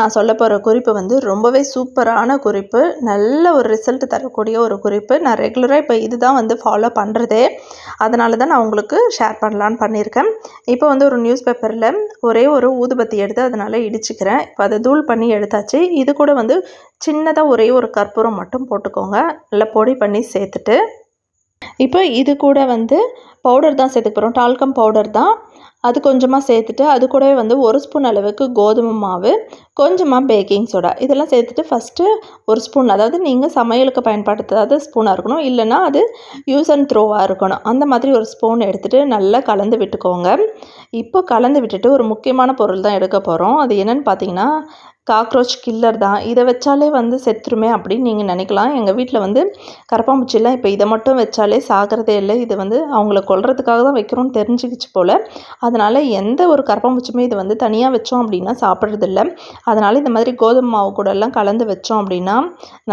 நான் சொல்ல போகிற குறிப்பு வந்து ரொம்பவே சூப்பரான குறிப்பு. நல்ல ஒரு ரிசல்ட் தரக்கூடிய ஒரு குறிப்பு. நான் ரெகுலராக இப்போ இதுதான் வந்து ஃபாலோ பண்ணுறதே அதனால தான் நான் உங்களுக்கு ஷேர் பண்ணலான்னு பண்ணியிருக்கேன். இப்போ வந்து ஒரு நியூஸ் பேப்பரில் ஒரே ஒரு ஊதுபத்தி எடுத்து அதனால் இடிச்சுக்கிறேன். இப்போ அதை தூள் பண்ணி எடுத்தாச்சு. இது கூட வந்து சின்னதாக ஒரே ஒரு கற்பூரம் மட்டும் போட்டுக்கோங்க. நல்லா பொடி பண்ணி சேர்த்துட்டு. இப்போ இது கூட வந்து பவுடர் தான் சேர்த்துக்க போகிறோம் டால்கம் பவுடர் தான். அது கொஞ்சமாக சேர்த்துட்டு அது கூடவே வந்து ஒரு ஸ்பூன் அளவுக்கு கோதுமை மாவு கொஞ்சமாக பேக்கிங் சோடா இதெல்லாம் சேர்த்துட்டு ஃபஸ்ட்டு ஒரு ஸ்பூன் அதாவது நீங்கள் சமையலுக்கு பயன்படுத்தாத ஸ்பூனாக இருக்கணும். இல்லைன்னா அது யூஸ் அண்ட் த்ரோவாக இருக்கணும். அந்த மாதிரி ஒரு ஸ்பூன் எடுத்துகிட்டு நல்லா கலந்து விட்டுக்கோங்க. இப்போ கலந்து விட்டுட்டு ஒரு முக்கியமான பொருள் தான் எடுக்க போகிறோம் அது என்னென்னு பார்த்தீங்கன்னா காக்ரோச் கில்லர் தான். இதை வச்சாலே வந்து செத்துருமே அப்படின்னு நீங்கள் நினைக்கலாம். எங்கள் வீட்டில் வந்து கரப்பாம்பூச்சிலாம் இப்போ இதை மட்டும் வச்சாலே சாகிறதே இல்லை. இது வந்து அவங்கள கொல்றதுக்காக தான் வைக்கிறோம்னு தெரிஞ்சுக்கிச்சு போல். அதனால் எந்த ஒரு கரப்பாம்பூச்சியுமே இது வந்து தனியாக வச்சோம் அப்படின்னா சாப்பிட்றதில்ல. அதனால் இந்த மாதிரி கோதுமை மாவு கூட எல்லாம் கலந்து வச்சோம் அப்படின்னா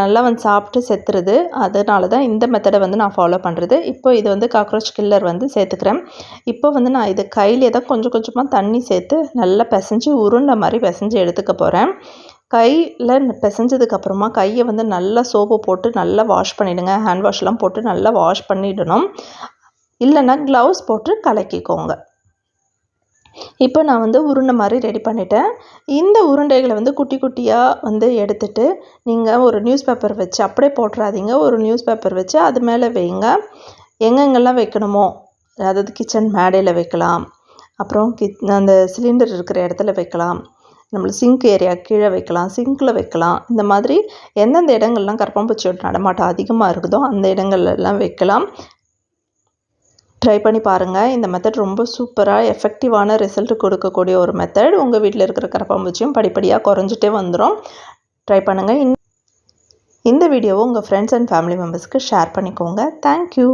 நல்லா வந்து சாப்பிட்டு செத்துறது அதனால தான் இந்த மெத்தடை வந்து நான் ஃபாலோ பண்ணுறது இப்போ இது வந்து காக்ரோச் கில்லர் வந்து சேர்த்துக்கிறேன். இப்போ வந்து நான் இது கையிலே தான் கொஞ்சம் கொஞ்சமாக தண்ணி சேர்த்து நல்லா பிசைஞ்சு உருண்டை மாதிரி பிசைஞ்சு எடுத்துக்க போகிறேன் கையில் பிசைஞ்சதுக்கப்புறமா கையை வந்து நல்லா சோப்பு போட்டு நல்லா வாஷ் பண்ணிவிடுங்க ஹேண்ட் வாஷ்லாம் போட்டு நல்லா வாஷ் பண்ணிடணும். இல்லைன்னா க்ளவுஸ் போட்டு கலக்கிக்கோங்க. இப்போ நான் வந்து உருண்டை மாதிரி ரெடி பண்ணிட்டேன். இந்த உருண்டைகளை வந்து குட்டி குட்டியாக வந்து எடுத்துட்டு நீங்கள் ஒரு நியூஸ் பேப்பர் வச்சு அப்படியே போட்டுறாதீங்க. ஒரு நியூஸ் பேப்பர் வச்சு அது மேலே வைங்க. எங்கெங்கெல்லாம் வைக்கணுமோ அதாவது கிச்சன் மேடையில் வைக்கலாம். அப்புறம் கி அந்த சிலிண்டர் இருக்கிற இடத்துல வைக்கலாம். நம்மளுக்கு சிங்க் ஏரியா கீழே வைக்கலாம் சிங்க்கில் வைக்கலாம். இந்த மாதிரி எந்தெந்த இடங்கள்லாம் கரப்பான்பூச்சியோட நடமாட்டம் அதிகமாக இருக்குதோ அந்த இடங்கள்லாம் வைக்கலாம். ட்ரை பண்ணி பாருங்கள் இந்த மெத்தட் ரொம்ப சூப்பராக எஃபெக்டிவான ரிசல்ட் கொடுக்கக்கூடிய ஒரு மெத்தட் உங்கள் வீட்டில் இருக்கிற கரப்பாம்பூச்சியும் படிப்படியாக குறைஞ்சிட்டே வந்துடும் ட்ரை பண்ணுங்கள் இந்த வீடியோவை உங்கள் ஃப்ரெண்ட்ஸ் அண்ட் ஃபேமிலி மெம்பர்ஸ்க்கு ஷேர் பண்ணிக்கோங்க. Thank you